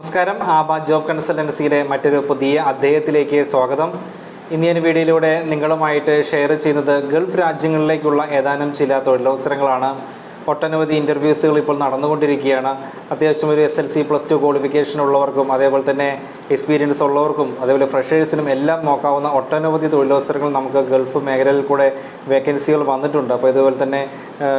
നമസ്കാരം. ആബ ജോബ് കൺസൾട്ടൻസിയുടെ മറ്റൊരു പുതിയ അദ്ദേഹത്തിലേക്ക് സ്വാഗതം. ഇന്ത്യൻ വീഡിയോയിലൂടെ നിങ്ങളുമായിട്ട് ഷെയർ ചെയ്യുന്നത് ഗൾഫ് രാജ്യങ്ങളിലേക്കുള്ള ഏതാനും ചില തൊഴിലവസരങ്ങളാണ്. ഒട്ടനവധി ഇന്റർവ്യൂസുകൾ ഇപ്പോൾ നടന്നുകൊണ്ടിരിക്കുകയാണ്. അത്യാവശ്യം ഒരു S L C plus two qualification ഉള്ളവർക്കും അതേപോലെ തന്നെ എക്സ്പീരിയൻസ് ഉള്ളവർക്കും അതേപോലെ ഫ്രഷേഴ്സിനും എല്ലാം നോക്കാവുന്ന ഒട്ടനവധി തൊഴിലവസരങ്ങൾ നമുക്ക് ഗൾഫ് മേഖലയിൽ കൂടെ വേക്കൻസികൾ വന്നിട്ടുണ്ട്. അപ്പോൾ ഇതുപോലെ തന്നെ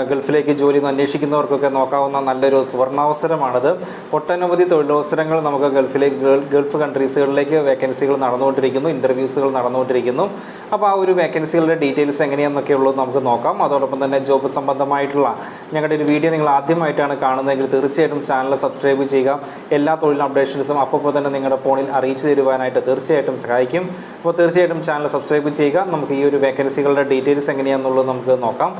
ഗൾഫിലേക്ക് ജോലി അന്വേഷിക്കുന്നവർക്കൊക്കെ നോക്കാവുന്ന നല്ലൊരു സുവർണാവസരമാണിത്. ഒട്ടനവധി തൊഴിലവസരങ്ങൾ നമുക്ക് ഗൾഫിലേക്ക് ഗൾ- ഗൾഫ് കൺട്രീസുകളിലേക്ക് വേക്കൻസികൾ നടന്നുകൊണ്ടിരിക്കുന്നു ഇന്റർവ്യൂസുകൾ നടന്നുകൊണ്ടിരിക്കുന്നു. അപ്പോൾ ആ ഒരു വേക്കൻസികളുടെ ഡീറ്റെയിൽസ് എങ്ങനെയാണെന്നൊക്കെ ഉള്ളത് നമുക്ക് നോക്കാം. അതോടൊപ്പം തന്നെ ജോബ് സംബന്ധമായിട്ടുള്ള ഞങ്ങളുടെ ഒരു വീഡിയോ നിങ്ങൾ ആദ്യമായിട്ടാണ് കാണുന്നതെങ്കിൽ തീർച്ചയായിട്ടും ചാനൽ സബ്സ്ക്രൈബ് ചെയ്യുക. എല്ലാ തൊഴിൽ അപ്ഡേഷൻസും അപ്പോൾ തന്നെ നിങ്ങളുടെ ഫോണിൽ അറിയിച്ചു തരുവാനായിട്ട് തീർച്ചയായിട്ടും സഹായിക്കും. അപ്പോൾ തീർച്ചയായിട്ടും ചാനൽ സബ്സ്ക്രൈബ് ചെയ്യുക. നമുക്ക് ഈ ഒരു വേക്കൻസികളുടെ ഡീറ്റെയിൽസ് എങ്ങനെയാണെന്നുള്ളത് നമുക്ക് നോക്കാം.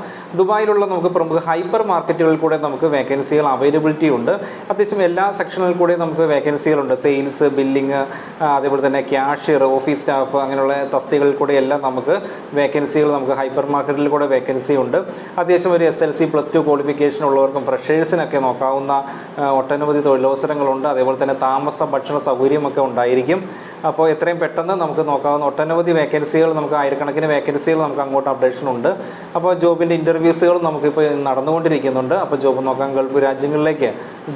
ദുബായിലുള്ള നമുക്ക് പ്രമുഖ ഹൈപ്പർ മാർക്കറ്റുകളിൽ കൂടെ നമുക്ക് വേക്കൻസികൾ അവൈലബിലിറ്റി ഉണ്ട്. അത്യാവശ്യം എല്ലാ സെക്ഷനിൽ കൂടെ നമുക്ക് വേക്കൻസികളുണ്ട് സെയിൽസ് ബില്ലിങ് അതേപോലെ തന്നെ ക്യാഷ്യർ ഓഫീസ് സ്റ്റാഫ് അങ്ങനെയുള്ള തസ്തികളിൽ കൂടെ എല്ലാം നമുക്ക് വേക്കൻസികൾ നമുക്ക് ഹൈപ്പർ മാർക്കറ്റിൽ കൂടെ വേക്കൻസി ഉണ്ട്. അത്യാവശ്യം ഒരു S L C plus two qualification ഉള്ളവർക്കും ഫ്രഷേഴ്സിനൊക്കെ നോക്കാവുന്ന ഒട്ടനവധി തൊഴിലവസരങ്ങളുണ്ട്. അതേപോലെ തന്നെ താമസ ഭക്ഷണ സൗകര്യമൊക്കെ ഉണ്ടായിരിക്കും. അപ്പോൾ എത്രയും പെട്ടെന്ന് നമുക്ക് നോക്കാവുന്ന ഒട്ടനവധി വേക്കൻസികൾ നമുക്ക് ആയിരക്കണക്കിന് വേക്കൻസികൾ നമുക്ക് അങ്ങോട്ട് അപ്ഡേഷൻ ഉണ്ട് അപ്പോൾ ജോബിന്റെ ഇന്റർവ്യൂസുകൾ നമുക്കിപ്പോൾ നടന്നുകൊണ്ടിരിക്കുന്നുണ്ട്. അപ്പോൾ ജോബ് നോക്കാൻ ഗൾഫ് രാജ്യങ്ങളിലേക്ക്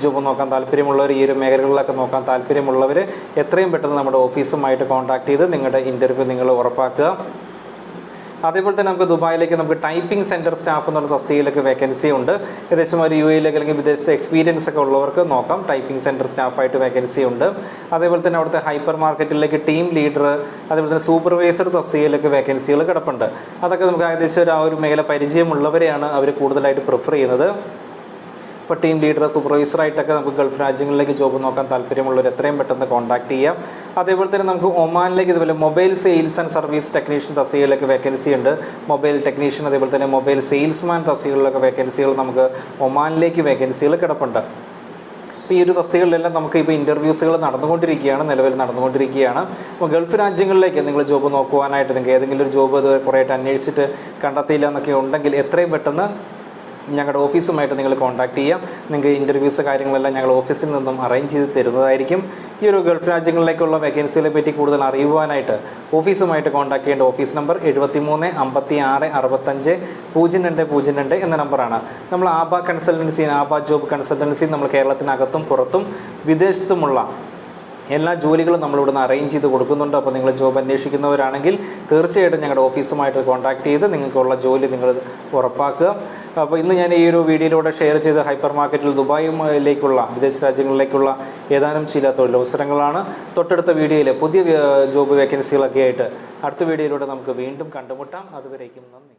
ജോബ് നോക്കാൻ താല്പര്യമുള്ളവർ ഈ ഒരു മേഖലകളിലൊക്കെ നോക്കാൻ താല്പര്യമുള്ളവർ എത്രയും പെട്ടെന്ന് നമ്മുടെ ഓഫീസുമായിട്ട് കോൺടാക്ട് ചെയ്ത് നിങ്ങളുടെ ഇന്റർവ്യൂ നിങ്ങൾ ഉറപ്പാക്കുക. അതേപോലെ തന്നെ നമുക്ക് ദുബായിലേക്ക് നമുക്ക് ടൈപ്പിംഗ് സെന്റർ സ്റ്റാഫ് എന്നുള്ള തസ്തികയിലൊക്കെ വേക്കൻസി ഉണ്ട്. ഏകദേശം ഒരു യു എയിലേക്ക് അല്ലെങ്കിൽ വിദേശത്തെ എക്സ്പീരിയൻസ് ഒക്കെ ഉള്ളവർക്ക് നോക്കാം. ടൈപ്പിംഗ് സെന്റർ സ്റ്റാഫായിട്ട് വേക്കൻസി ഉണ്ട്. അതേപോലെ തന്നെ അവിടുത്തെ ഹൈപ്പർ മാർക്കറ്റിലേക്ക് ടീം ലീഡർ അതേപോലെ തന്നെ സൂപ്പർവൈസർ തസ്തികയിലൊക്കെ വേക്കൻസികൾ കിടപ്പുണ്ട്. അതൊക്കെ നമുക്ക് ഏകദേശം ഒരു ആ ഒരു മേഖല പരിചയമുള്ളവരെയാണ് അവർ കൂടുതലായിട്ട് പ്രിഫർ ചെയ്യുന്നത്. ഇപ്പോൾ ടീം ലീഡർ സൂപ്പർവൈസറായിട്ടൊക്കെ നമുക്ക് ഗൾഫ് രാജ്യങ്ങളിലേക്ക് ജോബ് നോക്കാൻ താല്പര്യമുള്ളവർ എത്രയും പെട്ടെന്ന് കോൺടാക്ട് ചെയ്യാം. അതേപോലെ തന്നെ നമുക്ക് ഒമാനിലേക്ക് ഇതുപോലെ mobile sales and service technician തസ്തികയിലൊക്കെ vacancy ഉണ്ട്. മൊബൈൽ ടെക്നീഷ്യൻ അതേപോലെ തന്നെ മൊബൈൽ സെയിൽസ്മാൻ തസ്തികകളിലൊക്കെ വേക്കൻസികൾ നമുക്ക് ഒമാനിലേക്ക് വേക്കൻസികൾ കിടപ്പുണ്ട്. അപ്പോൾ ഈ ഒരു തസ്തികളിലെല്ലാം നമുക്ക് ഇപ്പോൾ ഇന്റർവ്യൂസുകൾ നടന്നുകൊണ്ടിരിക്കുകയാണ് നിലവിൽ നടന്നുകൊണ്ടിരിക്കുകയാണ്. അപ്പോൾ ഗൾഫ് രാജ്യങ്ങളിലേക്ക് നിങ്ങൾ ജോബ് നോക്കുവാനായിട്ട് നിങ്ങൾക്ക് ഏതെങ്കിലും ഒരു ജോബ് ഇതുവരെ കുറേ ആയിട്ട് അന്വേഷിച്ചിട്ട് കണ്ടെത്തിയില്ല എന്നൊക്കെ ഉണ്ടെങ്കിൽ എത്രയും പെട്ടെന്ന് ഞങ്ങളുടെ ഓഫീസുമായിട്ട് നിങ്ങൾ കോൺടാക്ട് ചെയ്യാം. നിങ്ങൾക്ക് ഇന്റർവ്യൂസ് കാര്യങ്ങളെല്ലാം ഞങ്ങൾ ഓഫീസിൽ നിന്നും അറേഞ്ച് ചെയ്ത് തരുന്നതായിരിക്കും. ഈ ഒരു ഗൾഫ് രാജ്യങ്ങളിലേക്കുള്ള വേക്കൻസികളെ പറ്റി കൂടുതൽ അറിയുവാനായിട്ട് ഓഫീസുമായിട്ട് കോൺടാക്ട് ചെയ്യേണ്ട ഓഫീസ് നമ്പർ എഴുപത്തി മൂന്ന് അമ്പത്തി ആറ് അറുപത്തഞ്ച് പൂജ്യം രണ്ട് പൂജ്യം രണ്ട് എന്ന നമ്പറാണ് നമ്മൾ Aaba consultancy Aaba job consultancy നമ്മൾ കേരളത്തിനകത്തും പുറത്തും വിദേശത്തുമുള്ള എല്ലാ ജോലികളും നമ്മളിവിടുന്ന് അറേഞ്ച് ചെയ്ത് കൊടുക്കുന്നുണ്ട്. അപ്പോൾ നിങ്ങൾ ജോബ് അന്വേഷിക്കുന്നവരാണെങ്കിൽ തീർച്ചയായിട്ടും ഞങ്ങളുടെ ഓഫീസുമായിട്ട് കോൺടാക്ട് ചെയ്ത് നിങ്ങൾക്കുള്ള ജോലി നിങ്ങൾ ഉറപ്പാക്കുക. അപ്പോൾ ഇന്ന് ഞാൻ ഈ ഒരു വീഡിയോയിലൂടെ ഷെയർ ചെയ്ത ഹൈപ്പർ മാർക്കറ്റിൽ ദുബായിലേക്കുള്ള വിദേശ രാജ്യങ്ങളിലേക്കുള്ള ഏതാനും ചില തൊഴിലവസരങ്ങളാണ്. തൊട്ടടുത്ത വീഡിയോയിൽ പുതിയ ജോബ് വേക്കൻസികളൊക്കെ ആയിട്ട് അടുത്ത വീഡിയോയിലൂടെ നമുക്ക് വീണ്ടും കണ്ടുമുട്ടാം. അതുവരേക്കും നന്ദി.